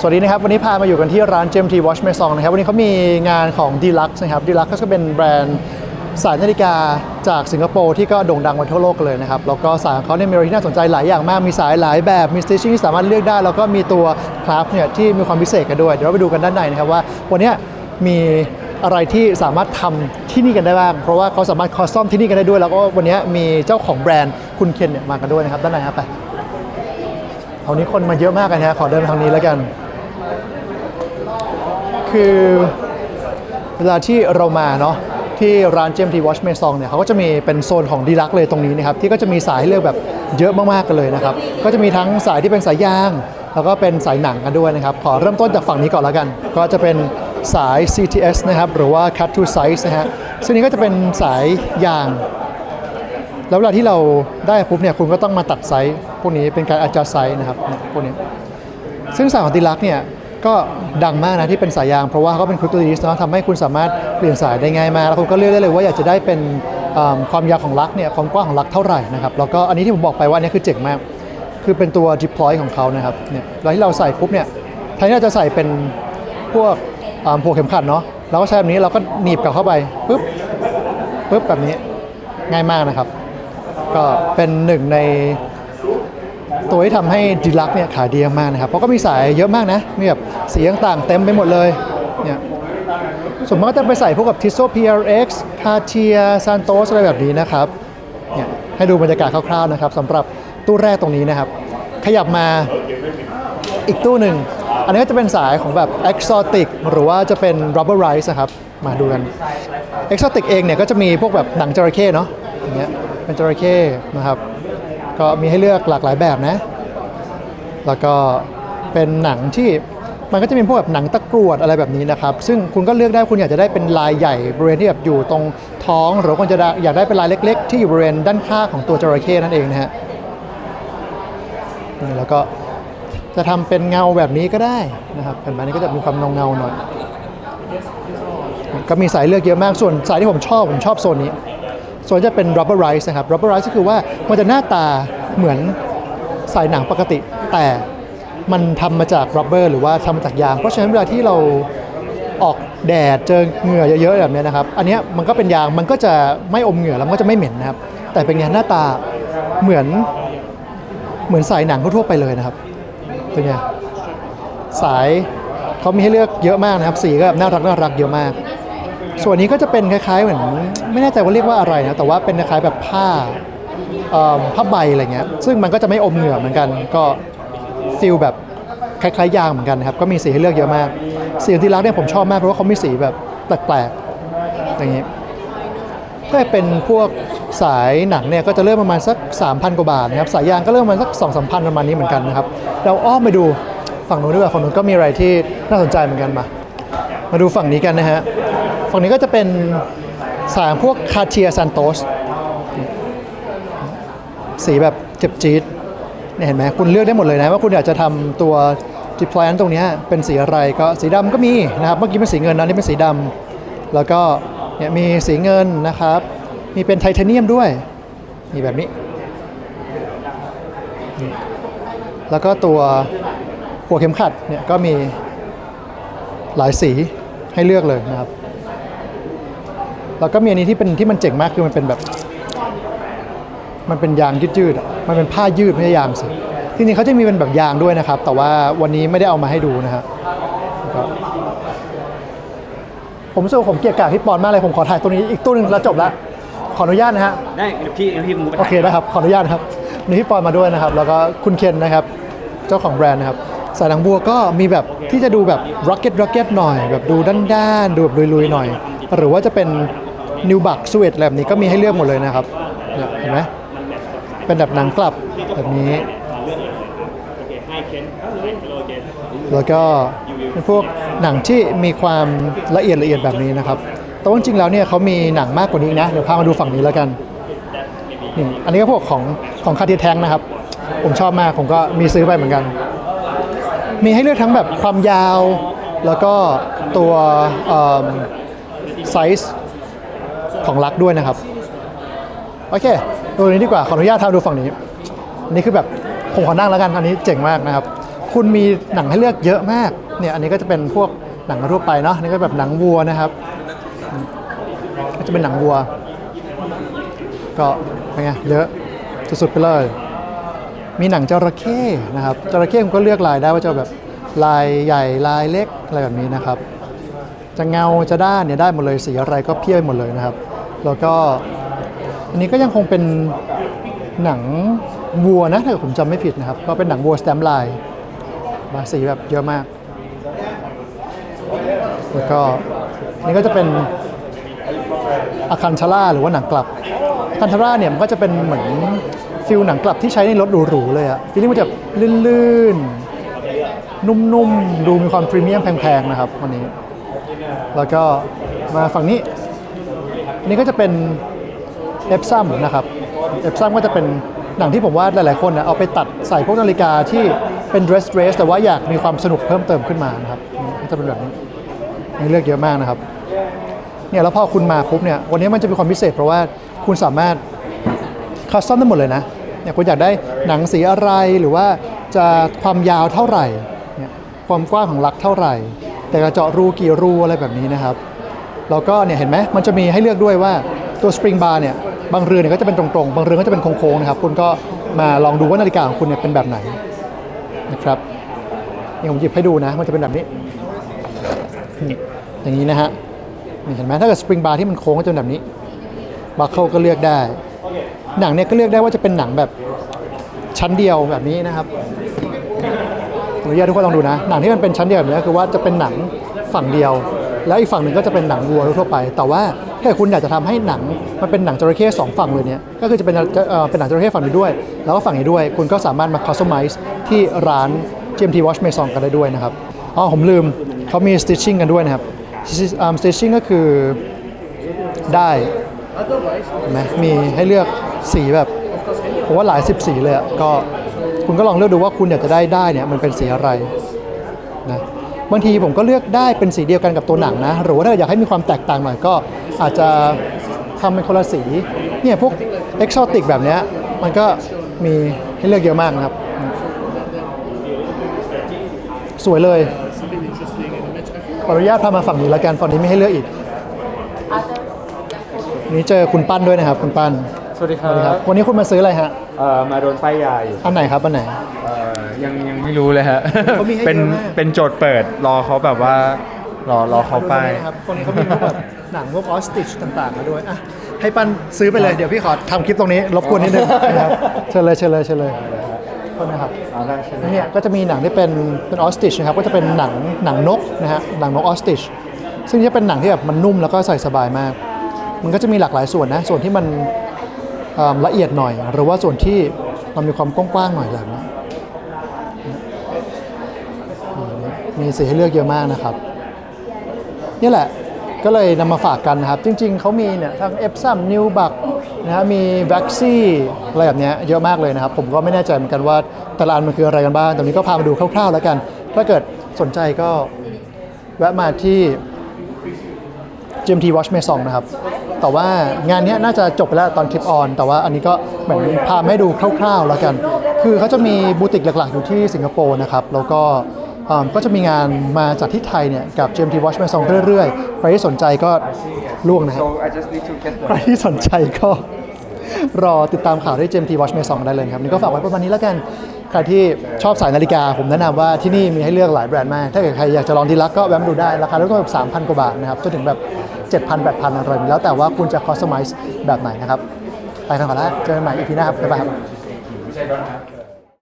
สวัสดีนะครับ วันนี้พามาอยู่กันที่ร้าน GMT Watch Maison นะครับ วันนี้เขามีงานของ Deluxe นะครับ Deluxe ก็เป็นแบรนด์สายนาฬิกาจากสิงคโปร์ที่ก็โด่งดังมาทั่วโลกเลยนะครับ แล้วก็สายของเขาเนี่ยมีอะไรที่น่าสนใจหลายอย่างมาก มีสายหลายแบบ มี stitching ที่สามารถเลือกได้ แล้วก็มีตัวคราฟเนี่ยที่มีความพิเศษกันด้วย เดี๋ยวเราไปดูกันด้านในนะครับว่า วันนี้มีอะไรที่สามารถทำที่นี่กันได้บ้าง เพราะว่าเขาสามารถคอสตอมที่นี่กันได้ด้วย แล้วก็วันนี้มีเจ้าของแบรนด์คุณเคนเนี่ยมากันด้วยนะครับด้านในครับไปเอานี้คนมาเยอะมากเลยนะขอเดินทางนี้แล้วกัน คือเวลาที่เรามาเนาะที่ร้าน GMT Watch Maison เนี่ยเขาก็จะมีเป็นโซนของดีลักเลยตรงนี้นะครับที่ก็จะมีสายให้เลือกแบบเยอะมากๆกันเลยนะครับก็จะมีทั้งสายที่เป็นสายยาง แล้วก็เป็นสายหนังกันด้วยนะครับขอเริ่มต้นจากฝั่งนี้ก่อนแล้วกัน ก็จะเป็นสาย CTS นะครับหรือว่า Cut to Size นะฮะซึ่งนี้ก็จะเป็นสายยาง แล้วเวลาที่เราได้ปุ๊บเนี่ยคุณก็ต้องมาตัดไซส์พวกนี้เป็นการ adjust ไซส์นะครับพวกนี้ซึ่งสายของดีลักเนี่ย ก็ดังมากนะที่เป็นสายยาง เพราะว่าเขาเป็น quick release เนาะทำให้คุณสามารถเปลี่ยนสายได้ง่ายมาก แล้วคุณก็เลือกได้เลยว่าอยากจะได้เป็นความยาวของลักเนี่ยความกว้างของลักเท่าไหร่นะครับแล้วก็อันนี้ที่ผมบอกไปว่าอันนี้คือเจ๋งมาก คือเป็นตัว deploy ของเขานะครับเนี่ยแล้วที่เราใส่ปุ๊บเนี่ยแทนที่เราจะใส่เป็นพวกอ่าหัวเข็มขัดเนาะเราก็ใช้แบบนี้เราก็หนีบกลับเข้าไปปุ๊บปุ๊บแบบนี้ง่ายมากนะครับ ก็เป็นหนึ่งใน ตัวที่ทำให้ดีลักเนี่ยขายดีมากนะครับ เพราะก็มีสายเยอะมากนะ มีแบบสีต่างๆเต็มไปหมดเลย เนี่ยส่วนมากจะไปใส่พวกกับ Tissot PRX Cartier Santos อะไรแบบนี้นะครับ เนี่ยให้ดูบรรยากาศคร่าวๆนะครับสำหรับตู้แรกตรงนี้นะครับ ขยับมาอีกตู้หนึ่ง อันนี้ก็จะเป็นสายของแบบ Exotic หรือว่าจะเป็น Rubberize นะครับ มาดูกัน Exotic เองเนี่ยก็จะมีพวกแบบหนังจระเข้เนาะอย่างเงี้ยเป็นจระเข้นะครับ ก็มีให้เลือกหลากหลายแบบนะ แล้วก็เป็นหนังที่มันก็จะเป็นพวกแบบหนังตะกรวดอะไรแบบนี้นะครับ ซึ่งคุณก็เลือกได้คุณอยากจะได้เป็นลายใหญ่บริเวณที่แบบอยู่ตรงท้องหรือว่าคุณจะอยากได้เป็นลายเล็ก ๆ ที่อยู่บริเวณด้านข้างของตัวจระเข้นั่นเองนะฮะแล้วก็จะทำเป็นเงาแบบนี้ก็ได้นะครับเห็นไหมนี่ก็จะมีความเงาๆหน่อยก็มีสายเลือกเยอะมากส่วนสายที่ผมชอบผมชอบโซนนี้ ส่วนจะเป็น rubberize นะครับ rubberize ก็คือว่ามันจะหน้าตาเหมือนสายหนังปกติ แต่มันทำมาจาก rubber หรือว่าทำมาจากยาง เพราะฉะนั้นเวลาที่เราออกแดดเจอเหงื่อเยอะๆแบบนี้นะครับ อันนี้มันก็เป็นยางมันก็จะไม่อมเหงื่อแล้วมันก็จะไม่เหม็นนะครับ แต่เป็นไงหน้าตาเหมือนเหมือนสายหนังทั่วไปเลยนะครับเป็นไงสายเขามีให้เลือกเยอะมากนะครับ สีก็แบบน่ารักน่ารักเยอะมาก ส่วนนี้ก็จะเป็นคล้ายๆเหมือนไม่แน่ใจว่าเรียกว่าอะไรนะแต่ว่าเป็นคล้ายๆแบบผ้าเอิ่มผ้าใบอะไรเงี้ยซึ่งมันก็จะไม่อมเหงื่อเหมือนกัน ก็ฟิลแบบคล้ายๆยางเหมือนกันนะครับก็มีสีให้เลือกเยอะมากสีที่รักเนี่ยผมชอบมากเพราะว่าเขามีสีแบบแปลกๆอย่างนี้ถ้าเป็นพวกสายหนังเนี่ยก็จะเริ่มประมาณสัก 3,000 กว่าบาทนะครับสายยางก็เริ่มประมาณสัก 2 3 0 0 0ประมาณนี้เหมือนกันนะครับเราอ้อมไปดูฝั่งนู้นดีกว่าฝั่งนู้นก็มีอะไรที่น่าสนใจเหมือนกันมา มาดูฝั่งนี้กันนะฮะ ฝั่งนี้ก็จะเป็นสายพวกคาเทียซันโตสสีแบบเจ็บจี๊ดเนี่ยเห็นไหมคุณเลือกได้หมดเลยนะ ว่าคุณอยากจะทำตัวดิพลอยนั้นตรงนี้เป็นสีอะไรก็สีดำก็มีนะครับเมื่อกี้เป็นสีเงินนะนี่เป็นสีดำแล้วก็เนี่ยมีสีเงินนะครับ มีเป็นไทเทเนียมด้วยมีแบบนี้ แล้วก็ตัวหัวเข็มขัดเนี่ยก็มีหลายสีให้เลือกเลยนะครับ แล้วก็มีอันนี้ที่เป็นที่มันเจ๋งมากคือมันเป็นแบบ มันเป็นยางยืดๆอะมันเป็นผ้ายืดไม่ใช่ยางสิจริงๆเขาจะมีเป็นแบบยางด้วยนะครับ แต่ว่าวันนี้ไม่ได้เอามาให้ดูนะครับแล้วก็ผมรู้สึกว่าผมเกลียดกากพี่ปอนมากเลยผมขอถ่ายตัวนี้อีกตัวหนึงแล้วจบละขออนุญาตนะฮะได้เดี๋ยวพี่เดี๋ยวพี่มูไปโอเคนะครับขออนุญาตนะครับมีพี่ปอนมาด้วยนะครับ แล้วก็คุณเคนนะครับ เจ้าของแบรนด์นะครับสายหนังบัวก็มีแบบที่จะดูแบบ rocket rocket หน่อย แบบดูด้านๆดูแบบลุยๆหน่อย หรือว่าจะเป็น นิวบักสเวตแบบนี้ก็มีให้เลือกหมดเลยนะครับเห็นไหมเป็นแบบหนังกลับแบบนี้ แล้วก็เป็นพวกหนังที่มีความละเอียดละเอียดแบบนี้นะครับ แต่ว่าจริงๆแล้วเนี่ยเขามีหนังมากกว่านี้นะ เดี๋ยวพามาดูฝั่งนี้แล้วกันนี่อันนี้ก็พวกของของคาร์ติแทงนะครับ ผมชอบมาก ผมก็มีซื้อไปเหมือนกัน มีให้เลือกทั้งแบบความยาว แล้วก็ตัวไซส์ ของลักด้วยนะครับ โอเค ดูอันนี้ดีกว่า ขออนุญาตทำดูฝั่งนี้อันนี้คือแบบผมขอนั่งแล้วกัน อันนี้เจ๋งมากนะครับ คุณมีหนังให้เลือกเยอะมาก เนี่ย อันนี้ก็จะเป็นพวกหนังทั่วไปเนาะ นี่ก็แบบหนังวัวนะครับ ก็จะเป็นหนังวัว ก็เป็นไง เยอะสุดๆไปเลย มีหนังจระเข้นะครับ จระเข้คุณก็เลือกลายได้ว่าจะแบบลายใหญ่ลายเล็กอะไรแบบนี้นะครับ จะเงาจะด้านเนี่ยได้หมดเลยสีอะไรก็เพี้ยไปหมดเลยนะครับ แล้วก็อันนี้ก็ยังคงเป็นหนังวัวนะถ้าเกิดผมจำไม่ผิดนะครับ ก็เป็นหนังวัวสแตมป์ลายมาสีแบบเยอะมาก แล้วก็นี่ก็จะเป็นอาคันชาร่าหรือว่าหนังกลับอาคันชาร่าเนี่ยมันก็จะเป็นเหมือนฟิลหนังกลับที่ใช้ในรถหรูๆเลยอะฟีลลิ่งมันจะลื่นๆ นุ่มๆ ดูมีความพรีเมียมแพงๆ นะครับวันนี้ แล้วก็มาฝั่งนี้ นี่ก็จะเป็นเอฟซัมนะครับเอฟซัมก็จะเป็นหนังที่ผมว่าหลาย ๆ คนเอาไปตัดใส่พวกนาฬิกาที่เป็น dress dress แต่ว่าอยากมีความสนุกเพิ่มเติมขึ้นมานะครับก็จะเป็นแบบนี้มีเลือกเยอะมากนะครับเนี่ยแล้วพอคุณมาปุ๊บเนี่ยวันนี้มันจะมีความพิเศษ เพราะว่าคุณสามารถคัสตอมได้หมดเลยนะเนี่ยคุณอยากได้หนังสีอะไรหรือว่าจะความยาวเท่าไหร่เนี่ยความกว้างของลักเท่าไหร่ แต่กระเจาะรูกี่รูอะไรแบบนี้นะครับ แล้วก็เนี่ยเห็นไหมมันจะมีให้เลือกด้วยว่าตัวสปริงบาร์เนี่ยบางเรือเนี่ยก็จะเป็นตรงๆ บางเรือก็จะเป็นโค้งๆนะครับ คุณก็มาลองดูว่านาฬิกาของคุณเนี่ยเป็นแบบไหนนะครับนี่ผมหยิบให้ดูนะ มันจะเป็นแบบนี้นี่อย่างนี้นะฮะนี่เห็นไหมถ้าเกิดสปริงบาร์ที่มันโค้งก็จะเป็นแบบนี้บาร์เคิลก็เลือกได้ หนังเนี่ยก็เลือกได้ว่าจะเป็นหนังแบบชั้นเดียวแบบนี้นะครับอนุญาตทุกคนลองดูนะ หนังที่มันเป็นชั้นเดียวแบบนี้คือว่าจะเป็นหนังฝั่งเดียว แล้วอีกฝั่งหนึ่งก็จะเป็นหนังวัวทั่วไป แต่ว่าถ้าคุณอยากจะทำให้หนังมันเป็นหนังจระเข้สองฝั่งเลยเนี่ยก็คือจะเป็นเป็นหนังจระเข้ฝั่งนี้ด้วย แล้วก็ฝั่งนี้ด้วย คุณก็สามารถมา customize ที่ร้าน GMT Watch Maison กันได้ด้วยนะครับอ๋อผมลืมเขามี stitching กันด้วยนะครับ stitching ก็คือได้ไหมมีให้เลือกสีแบบผมว่าหลายสิบสีเลยอะก็คุณก็ลองเลือกดูว่าคุณอยากจะได้ได้เนี่ยมันเป็นสีอะไร บางทีผมก็เลือกได้เป็นสีเดียวกันกับตัวหนังนะ หรือว่าถ้าอยากให้มีความแตกต่างหน่อยก็อาจจะทำเป็นคนละสีเนี่ยพวกเอกโซติกแบบเนี้ยมันก็มีให้เลือกเยอะมากนะครับ สวยเลยขออนุญาตพามาฝั่งนี้แล้วกันฝั่งนี้ไม่ให้เลือกอีกวันนี้เจอคุณปั้นด้วยนะครับ คุณปั้นสวัสดีคสรัวัสดีครับบวันนี้คุณมาซื้ออะไรฮะเอ่อมาโดนป้ายยาอยู่อันไหนครับอันไหนเอ่อ ยังยังไม่รู้เลยฮะเขามีให้เป็นเยอะมากเป็นโจทย์เปิดรอเขาแบบว่ารอรอเขาป้ายนะครับคนนี้เขามีพวกแบบหนังพวกออสติชต่างๆมาด้วยอะให้ปันซื้อไปเลยเดี๋ยวพี่ขอทำคลิปตรงนี้รบกวนนิดนึงนะครับเชิญเลยเชิญเลยเชิญเลยโทษนะครับเอาได้ใช่ไหมเนี่ยก็จะมีหนังที่เป็นเป็นออสติชนะครับก็จะเป็นหนังหนังนกนะฮะหนังนกออสติชซึ่งจะเป็นหนังที่แบบมันนุ่มแล้วก็ใส่สบายมาก มันก็จะมีหลากหลายส่วนนะส่วนที่มันเอิ่มละเอียดหน่อย หรือว่าส่วนที่มันมีความกว้างๆหน่อยแบบนี้ มีสีให้เลือกเยอะมากนะครับ นี่แหละก็เลยนำมาฝากกันนะครับ จริงๆ เขามีเนี่ยทั้งเอฟซัมนิวบักนะฮะมีแว็กซี่อะไรแบบนี้เยอะมากเลยนะครับ ผมก็ไม่แน่ใจเหมือนกันว่าแต่ละอันมันคืออะไรกันบ้างตรงนี้ก็พามาดูคร่าวๆแล้วกัน ถ้าเกิดสนใจก็แวะมาที่ GMT Watch Maison นะครับ แต่ว่างานนี้น่าจะจบไปแล้วตอนคลิปออน แต่ว่าอันนี้ก็เหมือนพามาให้ดูคร่าวๆแล้วกัน คือเขาจะมีบูติกหลักๆอยู่ที่สิงคโปร์นะครับ แล้วก็ ก็จะมีงานมาจากที่ไทยเนี่ยกับ GMT Watch Maison เรื่อยๆ ใครที่สนใจก็ล่วงนะฮะ So I just need to get ใครที่สนใจก็รอติดตามข่าวที่ GMT Watch Maison ได้เลยครับนี่ก็ฝากไว้ประมาณนี้แล้วกัน ใครที่ชอบสายนาฬิกา ผมแนะนำว่าที่นี่มีให้เลือกหลายแบรนด์มาก ถ้าเกิดใครอยากจะลองทีละก็แวะมาดูได้ ราคาเริ่มต้นแบบ3,000 กว่าบาทนะครับจนถึงแบบ 7,000 8,000อะไรแล้วแต่ว่าคุณจะ customize แบบไหนนะครับไปกันก่อนแล้วเจอกันใหม่อีพีหน้าครับบ๊ายบายครับ